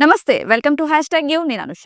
నమస్తే welcome to hashtag U నేను Anusha.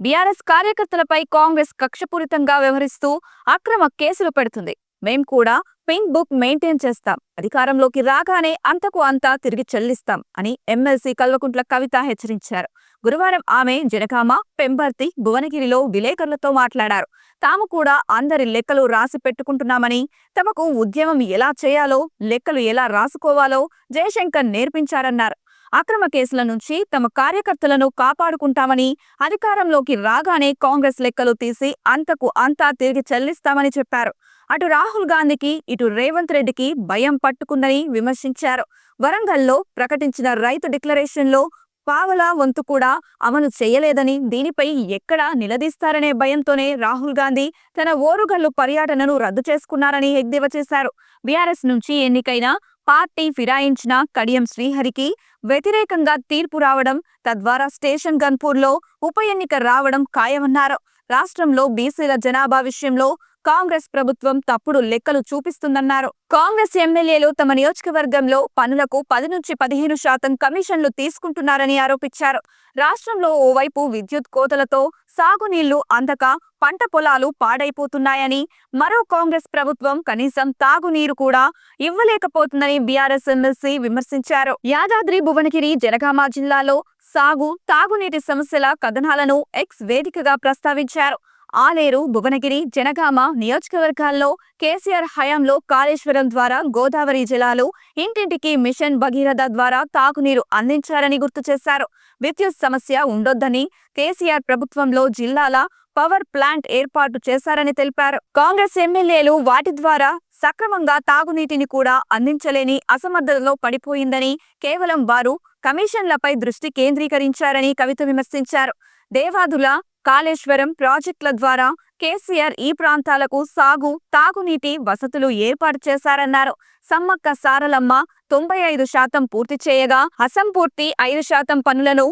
BRS కార్యకర్తలపై Congress కక్షపూరితంగా వ్యవహరిస్తూ అక్రమ కేసులు పెడుతుంది. మేం కూడా పింక్ బుక్ మెయింటైన్ చేస్తాం. అధికారంలోకి రాగానే అంతకు అంతా తిరిగి చెల్లిస్తాం అని ఎమ్మెల్సీ కల్వకుంట్ల కవిత హెచ్చరించారు. గురువారం ఆమె జనకామ పెంబర్తి భువనగిరిలో విలేకరులతో మాట్లాడారు. తాము కూడా అందరి లెక్కలు రాసి పెట్టుకుంటున్నామని తమకు ఉద్యమం ఎలా చేయాలో లెక్కలు ఎలా రాసుకోవాలో జయశంకర్ నేర్పించారన్నారు. అక్రమ కేసుల నుంచి తమ కార్యకర్తలను కాపాడుకుంటామని అధికారంలోకి రాగానే కాంగ్రెస్ లెక్కలు తీసి అంతకు అంతా తిరిగి చెల్లిస్తామని చెప్పారు. అటు రాహుల్ గాంధీకి ఇటు రేవంత్ రెడ్డికి భయం పట్టుకుందని విమర్శించారు. వరంగల్లో ప్రకటించిన రైతు డిక్లరేషన్లో పావలా వంతు కూడా అమలు చేయలేదని దీనిపై ఎక్కడ నిలదీస్తారనే భయంతోనే రాహుల్ గాంధీ తన ఓరుగల్లు పర్యటనను రద్దు చేసుకున్నారని ఎద్దేవా చేశారు. బీఆర్ఎస్ నుంచి ఎన్నికైన పార్టీ ఫిరాయించిన కడియం శ్రీహరికి వ్యతిరేకంగా తీర్పు రావడం తద్వారా స్టేషన్ గన్పూర్లో ఉప ఎన్నిక రావడం ఖాయమన్నారు. రాష్ట్రంలో బీసీల జనాభా విషయంలో కాంగ్రెస్ ప్రభుత్వం తప్పుడు లెక్కలు చూపిస్తుందన్నారు. కాంగ్రెస్ ఎమ్మెల్యేలు తమ నియోజకవర్గంలో పనులకు పది నుంచి పదిహేను శాతం కమిషన్లు తీసుకుంటున్నారని ఆరోపించారు. రాష్ట్రంలో ఓవైపు విద్యుత్ కోతలతో సాగునీళ్ళు అందక పంట పొలాలు పాడైపోతున్నాయని మరో కాంగ్రెస్ ప్రభుత్వం కనీసం తాగునీరు కూడా ఇవ్వలేకపోతుందని బీఆర్ఎస్ ఎమ్మెల్సీ విమర్శించారు. యాదాద్రి భువనగిరి జనగామ జిల్లాలో సాగు తాగునీటి సమస్యల కథనాలను ఎక్స్ వేదికగా ప్రస్తావించారు. ఆలేరు భువనగిరి జనగామ నియోజకవర్గాల్లో కేసీఆర్ హయాంలో కాళేశ్వరం ద్వారా గోదావరి జలాలు ఇంటింటికి మిషన్ భగీరథ ద్వారా తాగునీరు అందించారని గుర్తు చేశారు. విద్యుత్ సమస్య ఉండొద్దని కేసీఆర్ ప్రభుత్వంలో జిల్లాల పవర్ ప్లాంట్ ఏర్పాటు చేశారని తెలిపారు. కాంగ్రెస్ ఎమ్మెల్యేలు వాటి ద్వారా సక్రమంగా తాగునీటిని కూడా అందించలేని అసమర్థతలో పడిపోయిందని కేవలం వారు కమిషన్లపై దృష్టి కేంద్రీకరించారని కవిత విమర్శించారు. దేవాదుల కాళేశ్వరం ప్రాజెక్టుల ద్వారా కేసీఆర్ ఈ ప్రాంతాలకు సాగు తాగునీటి వసతులు ఏర్పాటు చేశారన్నారు. సమ్మక్క సారలమ్మ తొంభై ఐదు శాతం పూర్తి చేయగా అసంపూర్తి ఐదు శాతం పనులను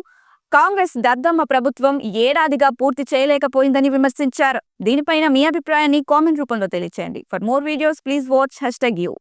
కాంగ్రెస్ దద్దమ్మ ప్రభుత్వం ఏడాదిగా పూర్తి చేయలేకపోయిందని విమర్శించారు. దీనిపైన మీ అభిప్రాయాన్ని కామెంట్ రూపంలో తెలియచేయండి. For more videos please watch hashtag U